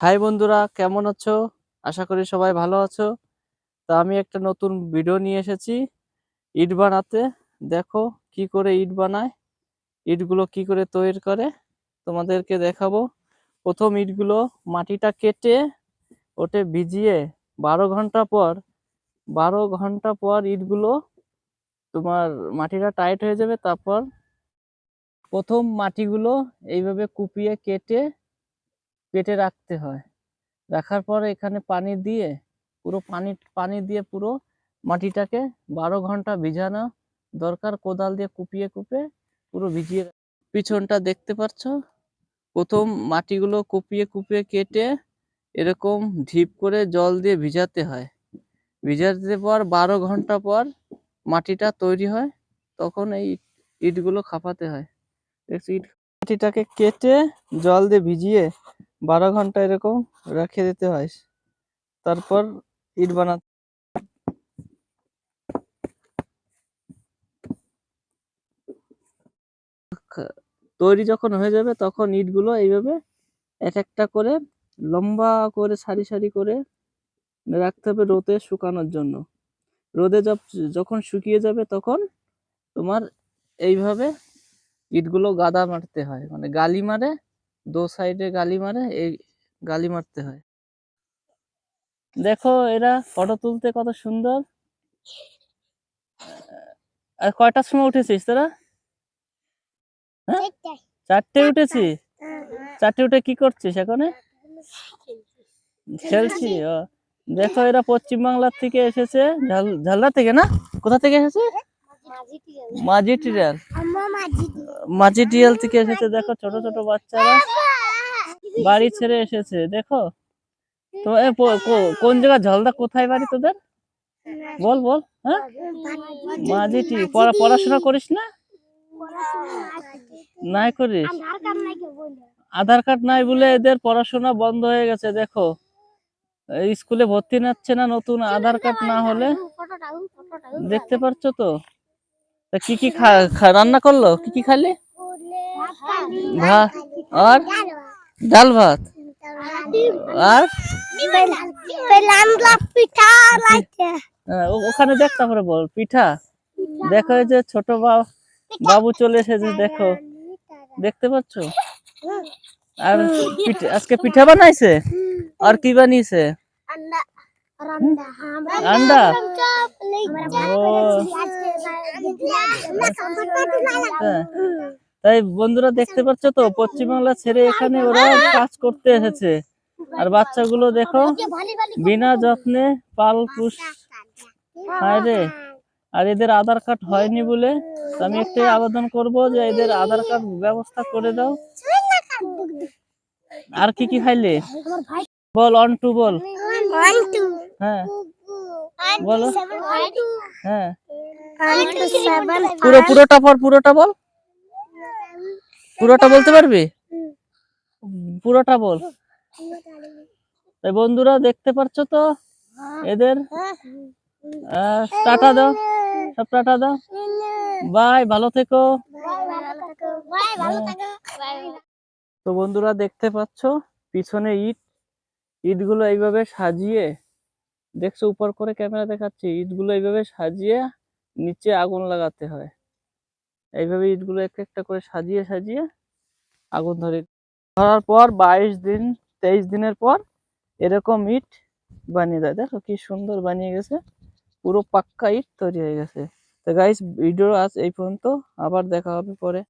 High বন্ধুরা, কেমন আছো? আশা করি সবাই ভালো আছো। তা আমি একটা নতুন ভিডিও নিয়ে এসেছি, ইট বানাতে। দেখো কি করে ইট বানায়, ইটগুলো কি করে তৈরি করে, তোমাদেরকে দেখাবো। প্রথম ইটগুলো মাটিটা কেটে, ওটে ভিজিয়ে বারো ঘণ্টা পর, বারো ঘণ্টা পর ইটগুলো তোমার মাটিটা টাইট হয়ে যাবে। তারপর প্রথম মাটিগুলো এইভাবে কুপিয়ে কেটে কেটে রাখতে হয়। রাখার পর এখানে পানি দিয়ে পুরো পানি পানি দিয়ে পুরো মাটিটাকে বারো ঘণ্টা ভিজানো দরকার। কোদাল দিয়ে কুপিয়ে কুপে পুরো ভিজিয়ে পিছনটা দেখতে পাচ্ছ? প্রথম মাটিগুলো কুপিয়ে কুপিয়ে কেটে এরকম ঢিপ করে জল দিয়ে ভিজাতে হয়। ভিজাতে পর বারো ঘণ্টা পর মাটিটা তৈরি হয়। তখন এই ইটগুলো খাপাতে হয়। দেখছি ইট মাটিটাকে কেটে জল দিয়ে ভিজিয়ে বারো ঘণ্টা এরকম রেখে দিতে হয়। তারপর ইট বানাতে তৈরি যখন হয়ে যাবে তখন ইটগুলো এইভাবে এক একটা করে লম্বা করে সারি সারি করে রাখতে হবে রোদে শুকানোর জন্য। রোদে যখন শুকিয়ে যাবে তখন তোমার এইভাবে ইটগুলো গাদা মারতে হয়। মানে গালি মারে দো সাইডে গালি মারে এই গালি মারতে হয়। দেখো এরা ফটো তুলতে কত সুন্দর। আর কয়টার সময় উঠেছিস তোরা? হ্যাঁ? চারটে উঠেছি চারটে উঠে কি করছিস এখানে খেলছি ও। দেখো এরা পশ্চিম বাংলার থেকে এসেছে ঝাল- ঝালদা থেকে না? কোথা থেকে এসেছে? মাঝি টিরিয়াল থেকে এসেছে দেখো ছোট ছোট বাচ্চারা। বাড়ি ছেড়ে এসেছে দেখো। তো কোন জায়গা? ঝালদা কোথায় বাড়ি তোদের? বল বল হ্যাঁ? মাঝিটি পড়া পড়াশোনা করিস না? নাই করিস? আধার কার্ড নাই বলে। এদের পড়াশোনা বন্ধ হয়ে গেছে দেখো। স্কুলে ভর্তি নাচ্ছে না নতুন আধার কার্ড না হলে? দেখতে পাচ্ছ তো? তা কি কি রান্না করল? কি কি খালি ভাত আর? ডাল ভাত। আর? পিঠা লাগছে ওখানে দেখ তারপরে বল পিঠা। দেখো যে ছোট বাবু চলে এসেছে দেখো। দেখতে পাচ্ছ? আর আজকে পিঠা বানাইছে? আর কি বানিয়েছে? রান্ডা তাই বন্ধুরা দেখতে পাচ্ছ তো পশ্চিমবাংলা ছেড়ে এখানে ওরা কাজ করতে এসেছে। আর বাচ্চাগুলো দেখো বিনা যত্নে পাল পুষ রে। আর এদের আধার কার্ড হয়নি বলে আমি একটাই আবেদন করব যে এদের আধার কার্ড ব্যবস্থা করে দাও। আর কি কি খাইলে? বল অন টু বল। অন টু হ্যাঁ। বলো। হ্যাঁ। পুরো পুরোটা পর পুরোটা বল। পুরোটা বলতে পারবি? পুরোটা বল। তাই বন্ধুরা দেখতে পাচ্ছ তো? এদের? আহ, টাটা দাও। সব টাটা দাও। বাই ভালো থেকো. তো বন্ধুরা দেখতে পাচ্ছ? পিছনে ইট। ইটগুলো এইভাবে সাজিয়ে দেখছ, উপর করে ক্যামেরা দেখাচ্ছি, ইটগুলো এইভাবে সাজিয়ে নিচে আগুন লাগাতে হয়। এইভাবে ইটগুলো এক একটা করে সাজিয়ে সাজিয়ে আগুন ধরে ধরার পর বাইশ দিন, তেইশ দিনের পর এরকম ইট বানিয়ে দেয়। দেখো কি সুন্দর বানিয়ে গেছে, পুরো পাক্কা ইট তৈরি হয়ে গেছে। তো গাইস ভিডিও আজ এই পর্যন্ত, আবার দেখা হবে পরে।